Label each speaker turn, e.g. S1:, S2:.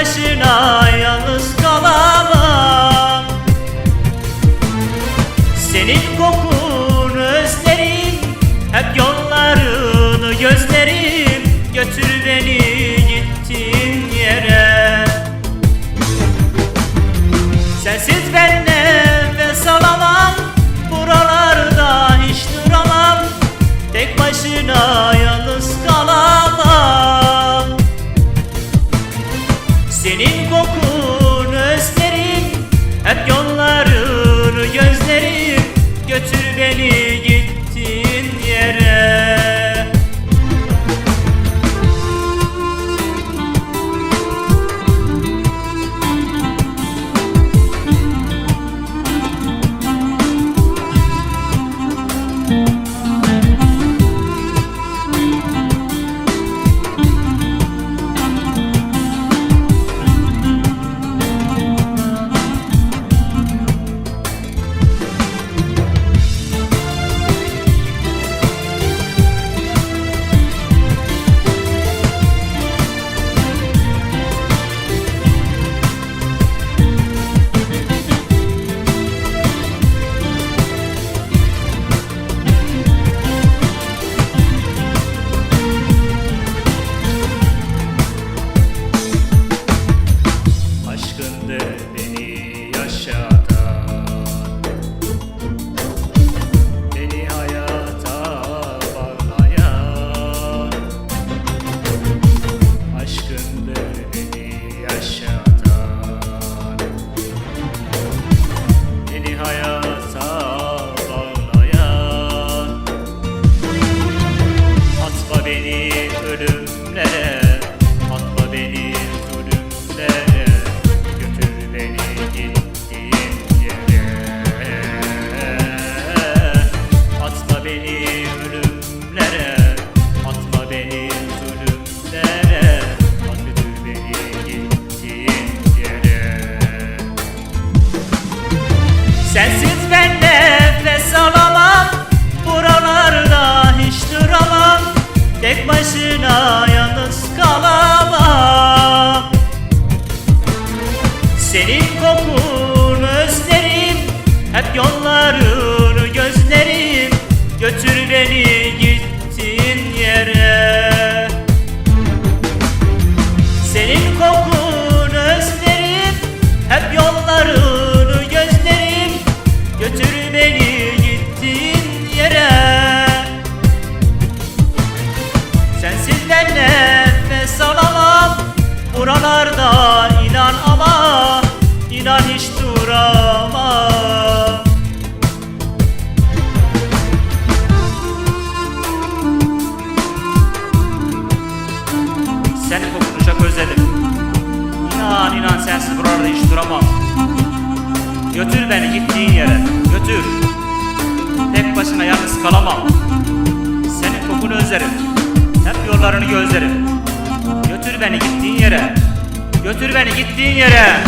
S1: başına yalnız kalamam. Senin kokun özlerim Hep yollarını gözlerim Götür beni ölümlere Başına yalnız kalamam. Senin kokun özlerim Hep yollarını gözlerim. Götür beni gittiğin yere. Senin kokun özlerim Hep yollarını gözlerim. Götür beni gittiğin Buralarda inan ama inan hiç duramam Senin kokunu özledim. İnan inan sensiz buralarda hiç duramam. Götür beni gittiğin yere, götür. Tek başına yalnız kalamam. Senin kokunu özlerim. Hep yollarını gözlerim. Götür beni gittiğin yere. Götür beni gittiğin yere.